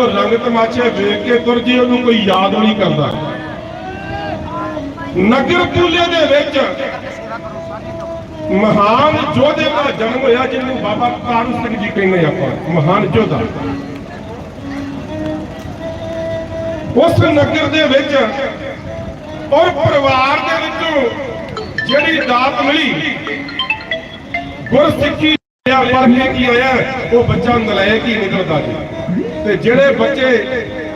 ਰੰਗ ਤਮਾਸ਼ੇ ਵੇਖ ਕੇ ਤੁਰ ਜੀ ਉਹਨੂੰ ਕੋਈ ਯਾਦ ਨਹੀਂ ਕਰਦਾ। ਨਗਰ ਕੂਲੇ ਦੇ ਵਿੱਚ ਮਹਾਨ ਯੋਧੇ ਦਾ ਜਨਮ ਹੋਇਆ, ਜਿਹਨੂੰ ਬਾਬਾ ਕਾਰੂ ਸਿੰਘ ਜੀ ਕਹਿੰਦੇ ਆਪਾਂ, ਮਹਾਨ ਯੋਧਾ। ਉਸ ਨਗਰ ਦੇ ਵਿੱਚ ਔਰ ਪਰਿਵਾਰ ਦੇ ਵਿੱਚੋਂ ਜਿਹੜੀ ਦਾਤ ਮਿਲੀ, ਗੁਰਸਿੱਖੀ ਆ ਪੜ੍ਹ ਕੇ ਕੀ ਹੋਇਆ ਉਹ ਬੱਚਾ ਨਲਾਇਕ ਹੀ ਨਿਕਲਦਾ ਜੀ। ਤੇ ਜਿਹੜੇ ਬੱਚੇ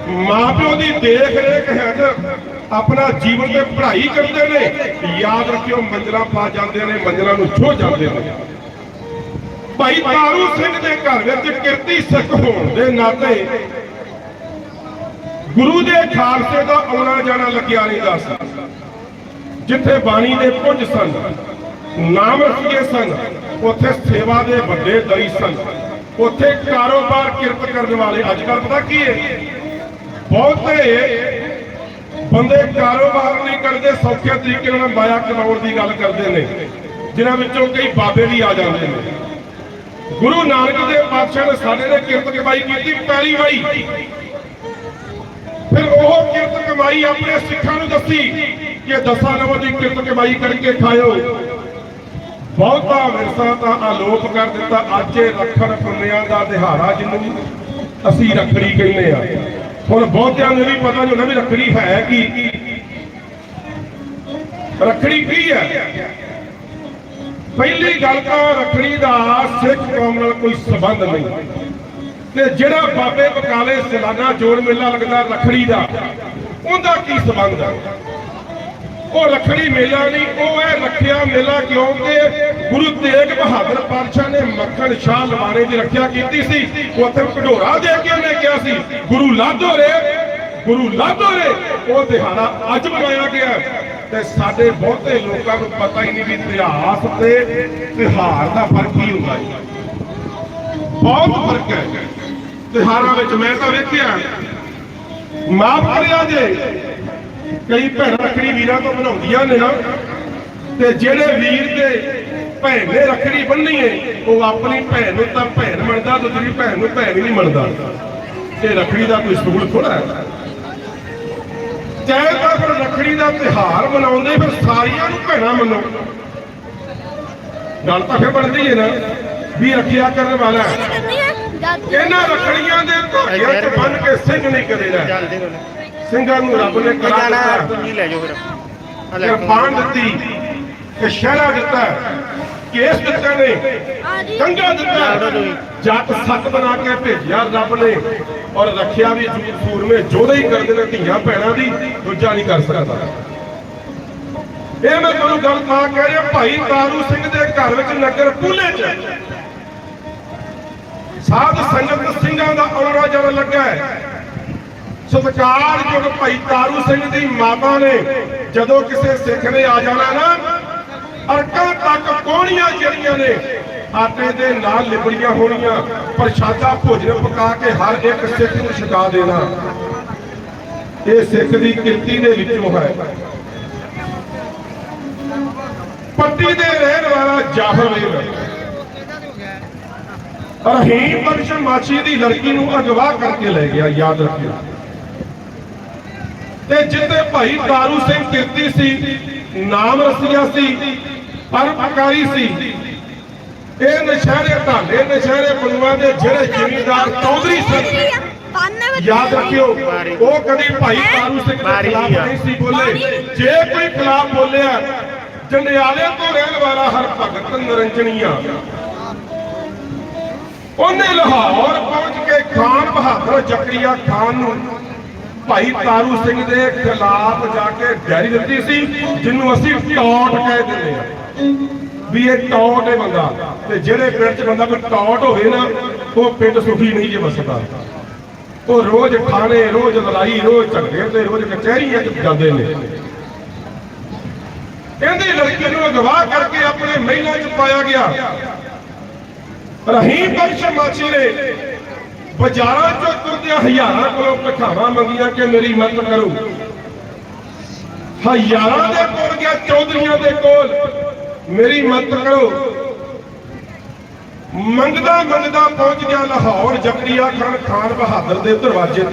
ਮਾਪਿਓ ਦੀ ਦੇਖ ਰੇਖ ਹੈ ਆਪਣਾ ਜੀਵਨ ਤੇ ਪੜ੍ਹਾਈ ਕਰਦੇ ਨੇ, ਯਾਦ ਰੱਖਿਓ ਮੰਜ਼ਲਾਂ ਪਾ ਜਾਂਦੇ ਨੇ, ਮੰਜ਼ਲਾਂ ਨੂੰ ਛੋ ਜਾਂਦੇ ਨੇ। ਭਾਈ ਤਾਰੂ ਸਿੰਘ ਦੇ ਘਰ ਵਿੱਚ ਕਿਰਤੀ ਸਿੱਖ ਹੋਣ ਦੇ ਨਾਤੇ ਗੁਰੂ ਦੇ ਖਾਲਸੇ ਦਾ ਆਉਣਾ ਜਾਣਾ ਲੱਗਿਆ ਨਹੀਂ ਦੱਸ। ਜਿੱਥੇ ਬਾਣੀ ਦੇ ਪੁੰਜ ਸਨ, ਨਾਮ ਰਖੀਏ ਸਨ, ਉੱਥੇ ਸੇਵਾ ਦੇ ਵੱਡੇ ਦਈ ਸਨ। ਉੱਥੇ ਕਾਰੋਬਾਰ ਕਿਰਤ ਕਰਨ ਵਾਲੇ ਅੱਜ ਕੱਲ ਪਤਾ ਕੀ ਹੈ? ਬਹੁਤੇ ਬੰਦੇ ਕਾਰੋਬਾਰ ਨਹੀਂ ਕਰਦੇ, ਸੌਖੇ ਤਰੀਕੇ ਨਾਲ ਮਾਇਆ ਕਮਾਉਣ ਦੀ ਗੱਲ ਕਰਦੇ ਨੇ, ਜਿਨ੍ਹਾਂ ਵਿੱਚੋਂ ਕਈ ਬਾਬੇ ਵੀ ਆ ਜਾਂਦੇ ਨੇ। ਗੁਰੂ ਨਾਨਕ ਦੇ ਪਾਤਸ਼ਾਹ ਨੇ ਸਾਡੇ ਨੇ ਕਿਰਤ ਕਮਾਈ ਕੀਤੀ, ਪਹਿਲੀ ਵਾਰੀ। ਫਿਰ ਉਹ ਕਿਰਤ ਕਮਾਈ ਆਪਣੇ ਸਿੱਖਾਂ ਨੂੰ ਦੱਸੀ ਕਿ ਦਸਾਂ ਨਵਾਂ ਦੀ ਕਿਰਤ ਕਮਾਈ ਕਰਕੇ ਖਾਇਓ। ਬਹੁਤਾ ਵਿਰਸਾ ਤਾਂ ਆਲੋਪ ਕਰ ਦਿੱਤਾ ਅੱਜ ਇਹ ਰੱਖੜ ਪੁੰਨਿਆਂ ਦਾ ਦਿਹਾੜਾ ਜਿਹਨੂੰ ਅਸੀਂ ਰੱਖੜੀ ਕਹਿੰਦੇ ਆ। ਹੁਣ ਬਹੁਤਿਆਂ ਨੂੰ ਵੀ ਪਤਾ ਨਹੀਂ ਹੁੰਦਾ ਵੀ ਰੱਖੜੀ ਹੈ ਕੀ। ਰੱਖੜੀ ਕੀ ਹੈ? ਪਹਿਲੀ ਗੱਲ ਤਾਂ ਰੱਖੜੀ ਦਾ ਸਿੱਖ ਕੌਮ ਨਾਲ ਕੋਈ ਸਬੰਧ ਨਹੀਂ। ਤੇ ਜਿਹੜਾ ਬਾਬੇ ਬਕਾਲੇ ਸਾਲਾਨਾ ਜੋੜ ਮੇਲਾ ਲੱਗਦਾ ਰੱਖੜੀ ਦਾ, ਉਹਦਾ ਕੀ ਸਬੰਧ ਹੈ ਉਹ ਰੱਖੜੀ ਮੇਲਾ ਨਹੀਂ, ਉਹ ਹੈ ਰੱਖਿਆ ਮੇਲਾ ਕਿਉਂਕਿ ਗੁਰੂ ਤੇਗ ਬਹਾਦਰ ਪਾਤਸ਼ਾਹ ਨੇ ਮੱਖਣ ਸ਼ਾਹ ਲਵਾਰੇ ਦੀ ਰੱਖਿਆ ਕੀਤੀ ਸੀ। ਉੱਥੇ ਘਡੋਰਾ ਦੇ ਕੇ ਉਹਨੇ ਕਿਹਾ ਸੀ, ਗੁਰੂ ਲਾਧੋ ਰੇ, ਗੁਰੂ ਲਾਧੋ ਰੇ। ਉਹ ਦਿਹਾੜਾ ਅੱਜ ਮਨਾਇਆ ਗਿਆ ਤੇ ਸਾਡੇ ਬਹੁਤੇ ਲੋਕਾਂ ਨੂੰ ਪਤਾ ਹੀ ਨਹੀਂ ਵੀ ਇਤਿਹਾਸ ਤੇ ਤਿਹਾਰ ਦਾ ਫ਼ਰਕ ਕੀ ਹੁੰਦਾ ਹੈ ਬਹੁਤ ਫ਼ਰਕ ਹੈ। ਤਿਹਾਰਾਂ ਵਿੱਚ ਮੈਂ ਤਾਂ ਵੇਖਿਆ, ਮਾਫ ਕਰਿਆ ਜੇ। ਕਈ ਭੈਣਾਂ ਰੱਖੜੀ ਵੀਰਾਂ ਤੋਂ ਬਣਾਉਂਦੀਆਂ ਨੇ ਨਾ। ਤੇ ਜਿਹੜੇ ਵੀਰ ਦੇ ਭੈਣ ਨੇ ਰੱਖੜੀ ਬੰਨ੍ਹਣੀ ਹੈ ਉਹ ਆਪਣੀ ਭੈਣ ਨੂੰ ਤਾਂ ਭੈਣ ਮੰਨਦਾ ਦੂਜੀ ਭੈਣ ਨੂੰ ਭੈਣ ਹੀ ਨਹੀਂ ਮੰਨਦਾ। ਇਹ ਰੱਖੜੀ ਦਾ ਕੋਈ ਸੂਲ ਥੋੜਾ ਹੈ। ਚਾਹੇ ਤਾਂ ਫਿਰ ਰੱਖੜੀ ਦਾ ਤਿਹਾਰ ਮਨਾਉਂਦੇ ਫਿਰ ਸਾਰੀਆਂ ਨੂੰ ਭੈਣਾਂ ਮੰਨੋ। ਗੱਲ ਤਾਂ ਫਿਰ ਬਣਦੀ ਹੈ ਨਾ ਵੀ ਰੱਖਿਆ ਕਰਨ ਵਾਲਾ। ਇਹਨਾਂ ਰੱਖੜੀਆਂ ਦੇ ਧਾਗਿਆਂ ਚ ਬੰਨ ਕੇ ਸਿੰਘ ਨਹੀਂ ਕਦੇ ਸਿੰਘਾਂ ਨੂੰ ਰੱਬ ਨੇ ਦਿੱਤਾ। ਤੁਸੀਂ ਲੈ ਜਾਓ ਫਿਰ? ਆ ਲੈ ਕਿਰਪਾਨ ਦਿੱਤੀ ਕਸ਼ਹਿਰਾ ਦਿੱਤਾ ਕੇਸ ਦਿੱਤੇ ਨੇ ਕੰਗਾ ਦਿੱਤਾ। ਜੱਟ ਸੱਤ ਬਣਾ ਕੇ ਭੇਜਿਆ ਰੱਬ ਨੇ ਔਰ ਰੱਖਿਆ ਵੀ ਸੂਰਮੇ ਜੋਧੇ ਹੀ ਕਰਦੇ ਨੇ ਧੀਆਂ ਭੈਣਾਂ ਦੀ ਦੂਜਾ ਨਹੀਂ ਕਰ ਸਕਦਾ। ਇਹ ਮੈਂ ਤੁਹਾਨੂੰ ਗੱਲ ਤਾਂ ਕਹਿ ਰਿਹਾ ਭਾਈ ਤਾਰੂ ਸਿੰਘ ਦੇ ਘਰ ਵਿੱਚ ਨਗਰ ਪੂਲੇ ਚ। ਸਾਧ ਸੰਗਤ ਸਿੰਘਾਂ ਦਾ ਆਉਣਾ ਜਾਣਾ ਲੱਗਾ ਹੈ। ਸਤਿਕਾਰਯੋਗ ਭਾਈ ਤਾਰੂ ਸਿੰਘ ਦੀ ਮਾਤਾ ਨੇ ਜਦੋਂ ਕਿਸੇ ਸਿੱਖ ਨੇ ਆ ਜਾਣਾ ਨਾ, ਅਰਕਾਂ ਤੱਕ ਕੋਹਣੀਆਂ ਜਿਹੜੀਆਂ ਨੇ ਆਟੇ ਦੇ ਨਾਲ ਲਿਬੜੀਆਂ ਹੋਣੀਆਂ, ਪ੍ਰਸ਼ਾਦਾ ਭੋਜਨ ਪਕਾ ਕੇ ਹਰ ਇੱਕ ਸਿੱਖ ਨੂੰ ਛਕਾ ਦੇਣਾ। ਇਹ ਸਿੱਖ ਦੀ ਕਿਰਤੀ ਦੇ ਵਿੱਚੋਂ ਹੈ। ਪੱਟੀ ਦੇ ਰਹਿਣ ਵਾਲਾ ਜਾਫਰ ਵੀਰ ਰਹੀਮ ਬਖਸ਼ ਮਾਛੀ ਦੀ ਲੜਕੀ ਨੂੰ ਅਗਵਾ ਕਰਕੇ ਲੈ ਗਿਆ, ਯਾਦ ਰੱਖਿਓ। ਤੇ ਜਿੱਤੇ ਭਾਈ ਤਾਰੂ ਸਿੰਘ ਕਿਰਤੀ ਸੀ ਨਾਮ ਰਸੀਆ ਸੀ ਪਰਪਕਾਰੀ ਸੀ। ਇਹ ਨਸ਼ਹਿਰੇ ਢਾਲੇ ਨਸ਼ਹਿਰੇ ਬਲੂਆਂ ਦੇ ਜਿਹੜੇ ਜ਼ਿਮੀਂਦਾਰ ਚੌਧਰੀ ਸਨ ਯਾਦ ਰੱਖਿਓ ਉਹ ਕਦੀ ਭਾਈ ਤਾਰੂ ਸਿੰਘ ਦੇ ਖਿਲਾਫ। ਨਹੀਂ ਸੀ ਬੋਲੇ। ਜੇ ਕੋਈ ਖਿਲਾਫ ਬੋਲਿਆ ਜੰਡਿਆਲੇ ਤੋਂ ਰਹਿਣ ਵਾਲਾ ਹਰ ਭਗਤ ਨਰੰਜਣੀਆ। ਉਹਨੇ ਲਾਹੌਰ ਪਹੁੰਚ ਕੇ ਖਾਨ ਬਹਾਦਰ ਜ਼ਕਰੀਆ ਖਾਨ ਨੂੰ ਭਾਈ ਤਾਰੂ ਸਿੰਘ ਦੇ ਖਿਲਾਫ ਜਾ ਕੇ ਡੈਰੀ ਦਿੱਤੀ ਸੀ, ਜਿਹਨੂੰ ਅਸੀਂ ਟੌਟ ਕਹਿ ਦਿੰਦੇ ਆ ਵੀ ਇਹ ਟੌਟ ਹੈ ਬੰਦਾ। ਤੇ ਜਿਹੜੇ ਪਿੰਡ 'ਚ ਬੰਦਾ ਕੋਈ ਟੌਟ ਹੋਵੇ ਨਾ, ਉਹ ਪਿੰਡ ਸੁਖੀ ਨਹੀਂ ਜੇ ਵਸਦਾ ਉਹ ਰੋਜ਼ ਖਾਣੇ ਰੋਜ਼ ਲੜਾਈ, ਰੋਜ਼ ਝਗੜੇ ਤੇ ਰੋਜ਼ ਕਚਹਿਰੀਆਂ 'ਚ ਜਾਂਦੇ ਨੇ। ਕਹਿੰਦੇ ਲੜਕੀ ਨੂੰ ਅਗਵਾ ਕਰਕੇ ਆਪਣੇ ਮਹਿਲਾਂ 'ਚ ਪਾਇਆ ਗਿਆ। ਰਹੀਮ ਬਖਸ਼ ਮਾਛੀ ਨੇ। ਬਾਜ਼ਾਰਾਂ 'ਚੋਂ ਤੁਰਦਿਆਂ ਹਜ਼ਾਰਾਂ ਕੋਲੋਂ ਭਖਾਵਾਂ ਮੰਗੀਆਂ ਕਿ ਮੇਰੀ ਮਦਦ ਕਰੋ। ਹਜ਼ਾਰਾਂ ਦੇ ਕੋਲ ਗਿਆ ਚੌਧਰੀਆਂ ਦੇ ਕੋਲ, ਮੇਰੀ ਮਦਦ ਕਰੋ। ਮੰਗਦਾ ਮੰਗਦਾ ਪਹੁੰਚ ਗਿਆ ਲਾਹੌਰ ਜ਼ਕਰੀਆ ਖਾਨ ਖਾਨ ਬਹਾਦਰ ਦੇ ਦਰਵਾਜ਼ੇ ਤੇ